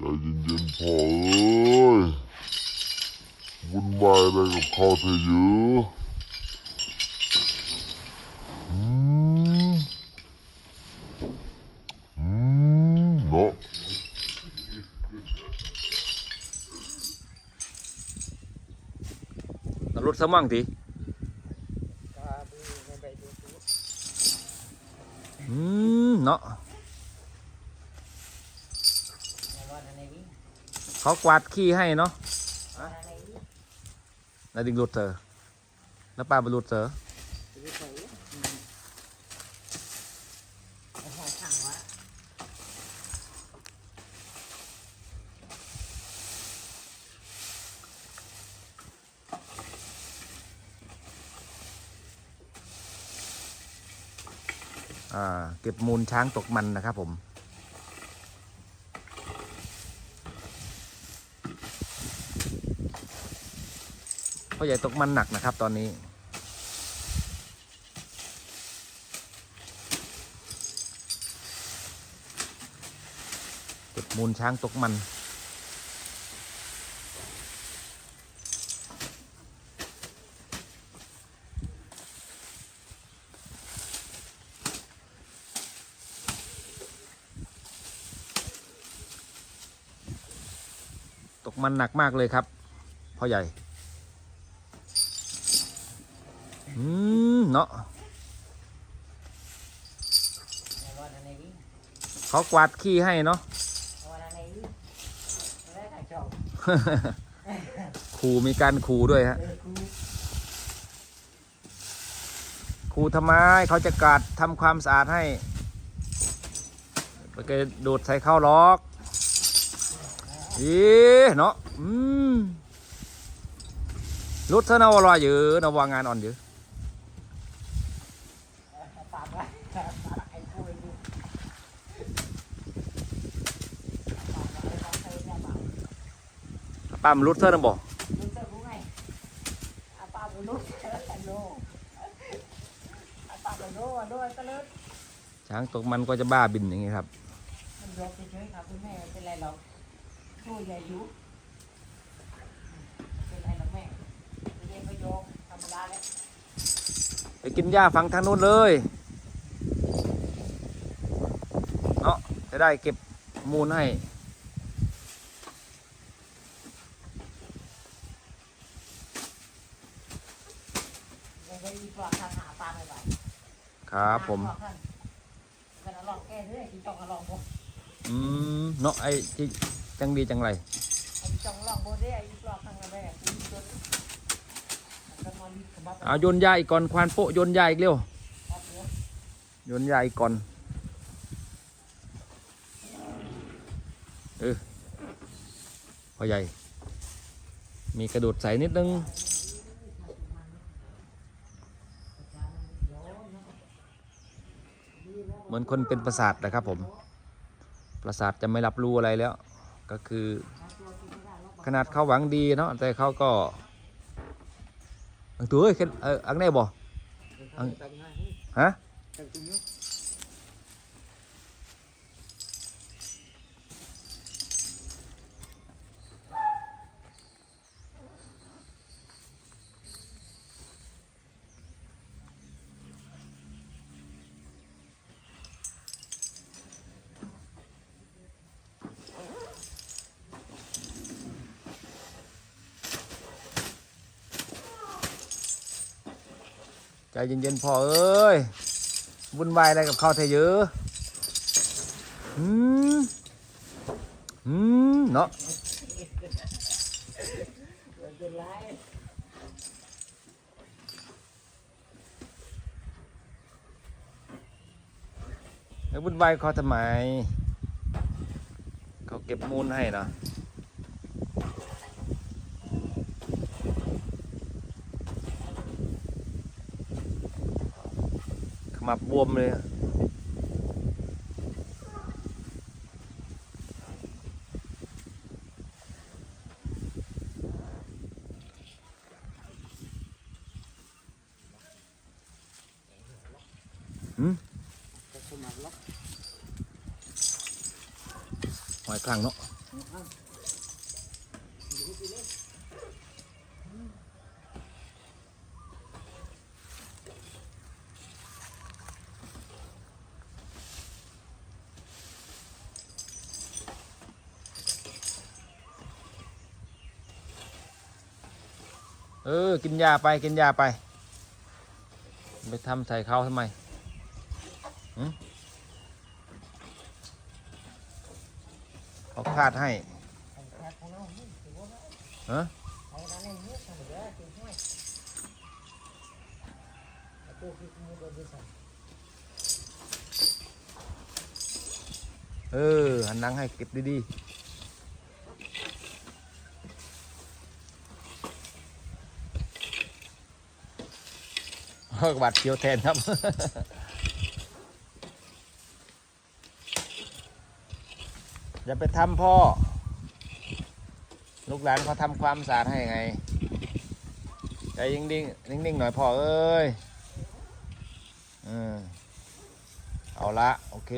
ใจเย็นๆพอเอ้ยวุ่นวายอะไรกับเขาเธอเยอะอืมอืมเนาะเอารถสมั่งทีอืมเนาะ เขากวาดขี้ให้เนาะแล้วดึงรถเจอแล้วป้าบรรลุเจออ่าเก็บมูลช้างตกมันนะครับผม พ่อใหญ่ตกมันหนักนะครับตอนนี้เก็บมูลช้างตกมันตกมันหนักมากเลยครับพ่อใหญ่ อืมเนาะเขากวาดขี้ให้เนาะขู่มีการขู่ด้วยฮะขู่ทำไมเขาจะกาดทำความสะอาดให้ไปเกโดดใส่เข้าล็อกอีเนาะอืมรุดเท่านาวรอยอยู่นาวางานอ่อนอยู่ ป้ามนรุดเท่านั้นบอกช้างตกมันก็จะบ้าบินอย่างนี้ครับมันยกเฉยๆครับคุณแม่ไม่เป็นไรหรอกช่วยยายยุไม่เป็นไรหรอกแม่เรียนก็ยกธรรมดาแล้วไปกินหญ้าฝั่งทางนู้นเลยเนาะจะได้เก็บมูลให้ ยังก็มีปลอกทางหาปลาไม่ไหว ครับผม ปลอกท่านกันเอาลองแก้เรื่อยที่ต้องเอาลองบ่อืมเนาะไอ้ที่จังดีจังไรไอ้ที่ต้องลองบ่ได้ไอ้ปลอกทางอะไรแบบนี้จนมันก็มาลีกระบอกเอาโยนหญ้าอีกก่อนควานโปะโยนหญ้าอีกเร็วครับเดี๋ยวโยนหญ้าอีกก่อนเออพ่อใหญ่ มีกระโดดใส่นิดนึง เหมือนคนเป็นประสาทนะครับผม ประสาทจะไม่รับรู้อะไรแล้ว ก็คือ ขนาดเขาหวังดีเนาะแต่เขาก็อังตัวเอ้ยเข็นเอออังแน่บ่อังฮะ เย็นๆพอเอ้ยวุ่นวายอะไรกับเขาเธอเยอะอืมอืมเนาะแล้ววุ่นวายเขาทำไม เขาเก็บมูลให้นะ มับวมเลยอะหืมหอยคลังเนาะ เออ กินยาไปกินยาไป ไปทำใส่เขาทำไมเขาคาดให้เอว่าฮะเอเออมือโดนดิสันเออ หันหลังให้เก็บดีๆ เฮ้ย บาดเขียวแทนครับ อย่าไปทำพ่อ ลูกหลานเขาทำความสะอาดให้ไง ใจยิ่งนิ่งนิ่งๆหน่อยพ่อเอ้ย อือเอาละ โอเค